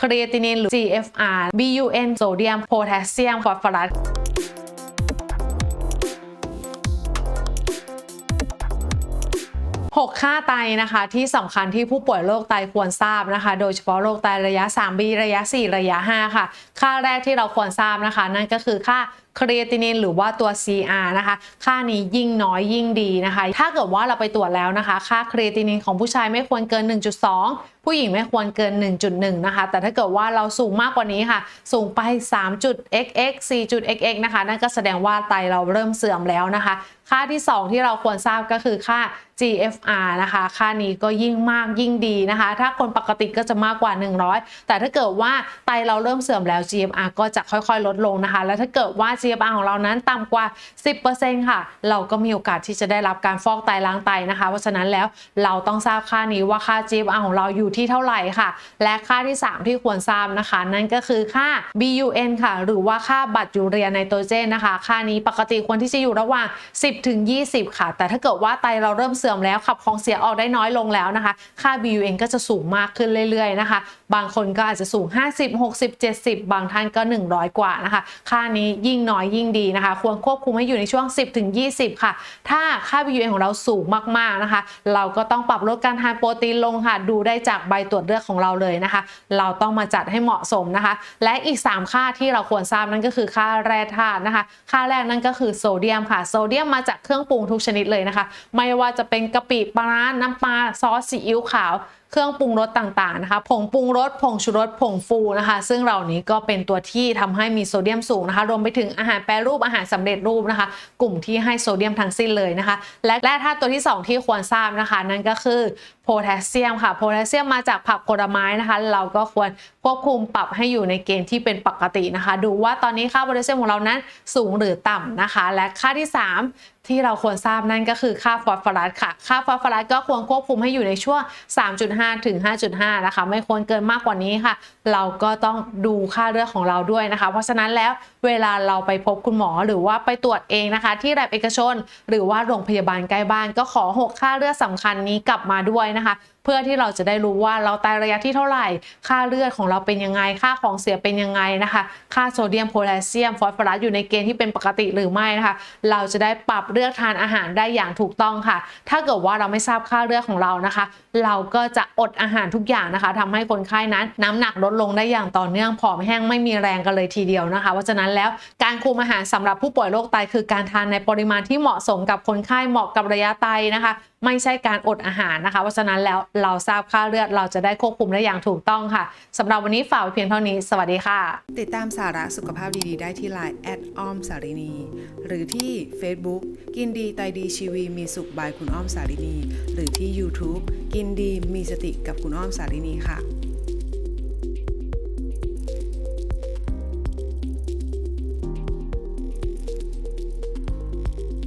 ครีเอตินินหรือ GFR BUN โซเดียมโพแทสเซียมฟอสฟอรัส6ค่าไตนะคะที่สำคัญที่ผู้ป่วยโรคไตควรทราบนะคะ โดยเฉพาะโรคไตระยะ 3B ระยะ 4 ระยะ 5 ค่ะ ค่าแรกที่เราควรทราบนะคะ นั่นก็คือค่า ครีเอตินินหรือว่าตัว CR นะคะ ค่านี้ยิ่งน้อยยิ่งดีนะคะ ถ้าเกิดว่าเราไปตรวจแล้วนะคะ ค่าครีเอตินินของผู้ชายไม่ควรเกิน 1.2ผู้หญิงไม่ควรเกิน 1.1 นะคะ แต่ถ้าเกิดว่าเราสูงมากกว่านี้ค่ะ สูงไป 3.xx 4.xx นะคะ นั่นก็แสดงว่าไตเราเริ่มเสื่อมแล้วนะคะ ค่าที่ 2 ที่เราควรทราบก็คือค่า GFR นะคะ ค่านี้ก็ยิ่งมากยิ่งดีนะคะ ถ้าคนปกติก็จะมากกว่า 100 แต่ถ้าเกิดว่าไตเราเริ่มเสื่อมแล้ว GFR ก็จะค่อยๆ ลดลงนะคะ แล้วถ้าเกิดว่า GFR ของเรานั้นต่ำกว่า 10%ค่ะ เราก็มีโอกาสที่จะได้รับการฟอกไตล้างไตนะคะ เพราะฉะนั้นแล้วเราต้องทราบค่านี้ว่าค่า GFR ของเราอยู่ที่เท่าไหร่ค่ะ และค่าที่ 3 ที่ควรทราบนะคะ นั่นก็คือค่า BUN ค่ะ หรือว่าค่าบัตรยูเรียไนโตรเจนนะคะ ค่านี้ปกติควรที่จะอยู่ระหว่าง 10ถึง20 ค่ะ แต่ถ้าเกิดว่าไตเราเริ่มเสื่อมแล้วขับของเสียออกได้น้อยลงแล้วนะคะ ค่า BUN ก็จะสูงมากขึ้นเรื่อยๆนะคะ บางคนก็อาจจะสูง 50 60 70 บางท่านก็ 100 กว่านะคะ ค่านี้ยิ่งน้อยยิ่งดีนะคะ ควรควบคุมให้อยู่ในช่วง 10ถึง20 ค่ะ ถ้าค่า BUN ของเราสูงมากๆนะคะ เราก็ต้องปรับลดการทานโปรตีนลงค่ะ ดูได้จากใบตรวจเลือดของเราเลยนะคะ เราต้องมาจัดให้เหมาะสมนะคะ และอีก 3 ค่าที่เราควรทราบนั่นก็คือค่าแร่ธาตุนะคะ ค่าแรกนั่นก็คือโซเดียมค่ะ โซเดียมมาจากเครื่องปรุงทุกชนิดเลยนะคะ ไม่ว่าจะเป็นกะปิปลาน้ำปลาซอสซีอิ๊วขาวเครื่องปรุงรสต่างๆนะคะผงปรุงรสผงชูรสผงฟูนะคะ ซึ่งเหล่านี้ก็เป็นตัวที่ทำให้มีโซเดียมสูงนะคะรวมไปถึงอาหารแปรรูปอาหารสำเร็จรูปนะคะ กลุ่มที่ให้โซเดียมทั้งสิ้นเลยนะคะ และแร่ธาตุตัวที่ 2 ที่ควรทราบนะคะ นั่นก็คือ โพแทสเซียมค่ะ โพแทสเซียมมาจากผักผลไม้นะคะ เราก็ควรควบคุมปรับให้อยู่ในเกณฑ์ที่เป็นปกตินะคะ ดูว่าตอนนี้ค่าโพแทสเซียมของเรานั้นสูงหรือต่ำนะคะ และค่าที่ 3 ที่เราควรทราบนั่นก็คือค่าฟอสฟอรัสค่ะ ค่าฟอสฟอรัสก็ควรควบคุมให้อยู่ในช่วง 3.5 ถึง 5.5 นะคะ ไม่ควรเกินมากกว่านี้ค่ะ เราก็ต้องดูค่าเลือดของเราด้วยนะคะ เพราะฉะนั้นแล้วเวลาเราไปพบคุณหมอหรือว่าไปตรวจเองนะคะ ที่แลบเอกชน หรือว่าโรงพยาบาลใกล้บ้านก็ขอ 6 ค่าเลือดสำคัญนี้กลับมาด้วยนะคะ เพื่อที่เราจะได้รู้ว่าเราตายระยะที่เท่าไหร่ ค่าเลือดของเราเป็นยังไง ค่าของเสียเป็นยังไงนะคะ ค่าโซเดียมโพแทสเซียมฟอสฟอรัสอยู่ในเกณฑ์ที่เป็นปกติหรือไม่นะคะ เราจะได้ปรับเลือกทานอาหารได้อย่างถูกต้องค่ะ ถ้าเกิดว่าเราไม่ทราบค่าเลือดของเรานะคะ เราก็จะอดอาหารทุกอย่างนะคะทำให้คนไข้นั้นน้ำหนักลดลงได้อย่างต่อเนื่องผอมแห้งไม่มีแรงกันเลยทีเดียวนะคะ เพราะฉะนั้นแล้วการคุมอาหารสำหรับผู้ป่วยโรคไตคือการทานในปริมาณที่เหมาะสมกับคนไข้เหมาะกับระยะไตนะคะไม่ใช่การอดอาหารนะคะ เพราะฉะนั้นแล้วเราทราบค่าเลือดเราจะได้ควบคุมได้อย่างถูกต้องค่ะสำหรับวันนี้ฝากเพียงเท่านี้ สวัสดีค่ะ ติดตามสาระสุขภาพดีๆ ได้ที่ Line แอดอ้อมสารินีหรือที่ Facebook กินดีไตดีชีวีมีสุขบายคุณอ้อมสารินี หรือที่ YouTube กินดีมีสติกับคุณอ้อมสารินีค่ะ